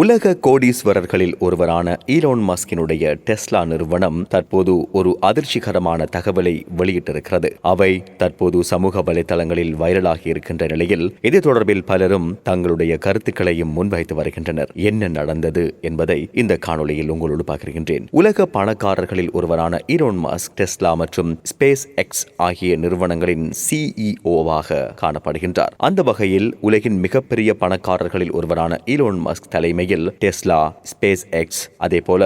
உலக கோடீஸ்வரர்களில் ஒருவரான iron மஸ்கினுடைய Tesla நிறுவனம் தற்போது ஒரு அதிர்ச்சிகரமான தகவலை வெளியிட்டிருக்கிறது. அவை தற்போது சமூக வலைதளங்களில் வைரலாகி இருக்கின்ற நிலையில் இது தொடர்பில் பலரும் தங்களுடைய கருத்துக்களையும் முன்வைத்து வருகின்றனர். என்ன நடந்தது என்பதை இந்த காணொலியில் உங்களோடு பார்க்கின்றேன் உலக பணக்காரர்களில் ஒருவரான ஈரோன் மஸ்க் டெஸ்லா மற்றும் ஸ்பேஸ் எக்ஸ் ஆகிய நிறுவனங்களின் சிஇஓவாக காணப்படுகின்றார். அந்த வகையில் உலகின் மிகப்பெரிய பணக்காரர்களில் ஒருவரான ஈலோன் மஸ்க் முனையில் டெஸ்லா ஸ்பேஸ் எக்ஸ் அதே போல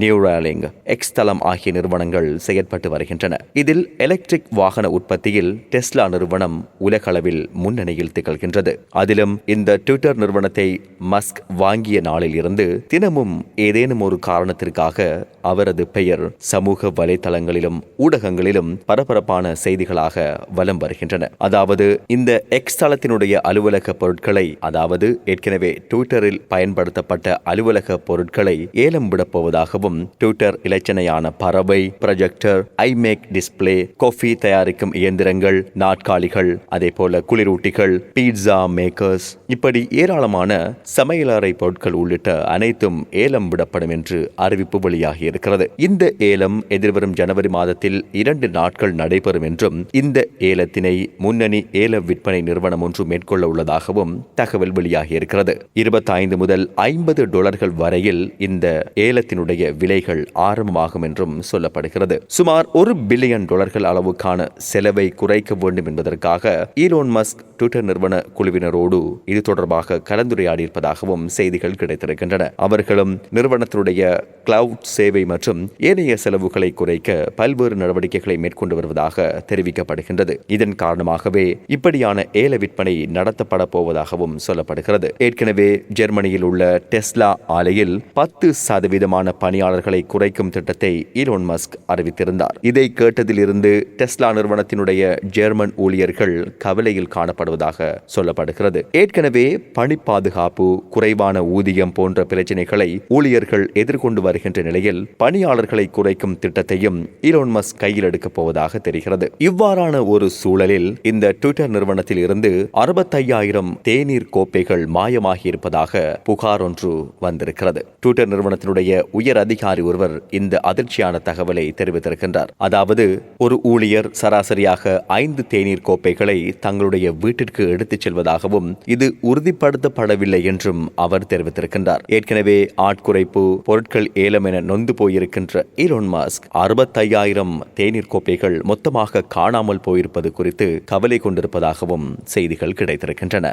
நியூராலிங் எக்ஸ் தளம் ஆகிய நிறுவனங்கள் செயற்பட்டு வருகின்றன. இதில் எலக்ட்ரிக் வாகன உற்பத்தியில் டெஸ்லா நிறுவனம் உலகளவில் முன்னணியில் திகழ்கின்றது. அதிலும் இந்த ட்விட்டர் நிறுவனத்தை மஸ்க் வாங்கிய நாளில் இருந்து தினமும் ஏதேனும் ஒரு காரணத்திற்காக அவரது பெயர் சமூக வலைதளங்களிலும் ஊடகங்களிலும் பரபரப்பான செய்திகளாக வலம் வருகின்றன. அதாவது இந்த எக்ஸ் தளத்தினுடைய அலுவலக பொருட்களை அதாவது ஏற்கனவே ட்விட்டரில் பயன்படுத்த பயன்படுத்தப்பட்ட அலுவலக பொருட்களை ஏலம் விடப்போவதாகவும் ட்விட்டர் இலச்சனையான பறவை ப்ரொஜெக்டர் ஐமேக் டிஸ்பிளே காஃபி தயாரிக்கும் இயந்திரங்கள் நாட்காலிகள் அதே போல குளிரூட்டிகள் பீட்சா மேக்கர்ஸ் இப்படி ஏராளமான சமையலறை பொருட்கள் உள்ளிட்ட அனைத்தும் ஏலம் விடப்படும் என்று அறிவிப்பு வெளியாகி இருக்கிறது. இந்த ஏலம் எதிர்வரும் ஜனவரி மாதத்தில் இரண்டு நாட்கள் நடைபெறும் என்றும் இந்த ஏலத்தினை முன்னணி ஏல விற்பனை நிறுவனம் ஒன்று மேற்கொள்ள உள்ளதாகவும் தகவல் வெளியாகி இருக்கிறது. இருபத்தைந்து முதல் ஐம்பது டாலர்கள் வரையில் இந்த ஏலத்தினுடைய விலைகள் ஆரம்பமாகும் என்றும் சொல்லப்படுகிறது. சுமார் ஒரு பில்லியன் டாலர்கள் அளவுக்கான செலவை குறைக்க வேண்டும் என்பதற்காக ஈலோன் மஸ்க் ட்விட்டர் நிறுவன குழுவினரோடு இது தொடர்பாக கலந்துரையாடி இருப்பதாகவும் செய்திகள் கிடைத்திருக்கின்றன. அவர்களும் நிறுவனத்தினுடைய கிளவுட் சேவை மற்றும் ஏனைய செலவுகளை குறைக்க பல்வேறு நடவடிக்கைகளை மேற்கொண்டு வருவதாக தெரிவிக்கப்படுகின்றது. இதன் காரணமாகவே இப்படியான ஏல விற்பனை நடத்தப்பட போவதாகவும் சொல்லப்படுகிறது. ஏற்கனவே ஜெர்மனியில் உள்ள டெஸ்லா ஆலையில் பத்து சதவீதமான பணியாளர்களை குறைக்கும் திட்டத்தை ஈரோன் மஸ்க் அறிவித்திருந்தார். இதை கேட்டதிலிருந்து டெஸ்லா நிறுவனத்தினுடைய ஜெர்மன் ஊழியர்கள் கவலையில் காணப்படுவதாக சொல்லப்படுகிறது. ஏற்கனவே பணி பாதுகாப்பு குறைவான ஊதியம் போன்ற பிரச்சனைகளை ஊழியர்கள் எதிர்கொண்டு வருகின்ற நிலையில் பணியாளர்களை குறைக்கும் திட்டத்தையும் ஈரோன் மஸ்க் கையில் எடுக்கப் போவதாக தெரிகிறது. இவ்வாறான ஒரு சூழலில் இந்த ட்விட்டர் நிறுவனத்தில் இருந்து அறுபத்தையாயிரம் தேநீர் கோப்பைகள் மாயமாகி இருப்பதாக புகார் ஒன்று வந்திருக்கிறது. ட்விட்டர் நிறுவனத்தினுடைய உயர் அதிகாரி ஒருவர் இந்த அதிர்ச்சியான தகவலை தெரிவித்திருக்கின்றார். அதாவது ஒரு ஊழியர் சராசரியாக ஐந்து தேநீர் கோப்பைகளை தங்களுடைய வீட்டிற்கு எடுத்துச் செல்வதாகவும் இது உறுதிப்படுத்தப்படவில்லை என்றும் அவர் தெரிவித்திருக்கின்றார். ஏற்கனவே ஆட்குறைப்பு பொருட்கள் ஏ ஏலம் என நொந்து போயிருக்கின்ற ஈரோன் மாஸ்க் அறுபத்தையாயிரம் தேநீர் கோப்பைகள் மொத்தமாக காணாமல் போயிருப்பது குறித்து கவலை கொண்டிருப்பதாகவும் செய்திகள் கிடைத்திருக்கின்றன.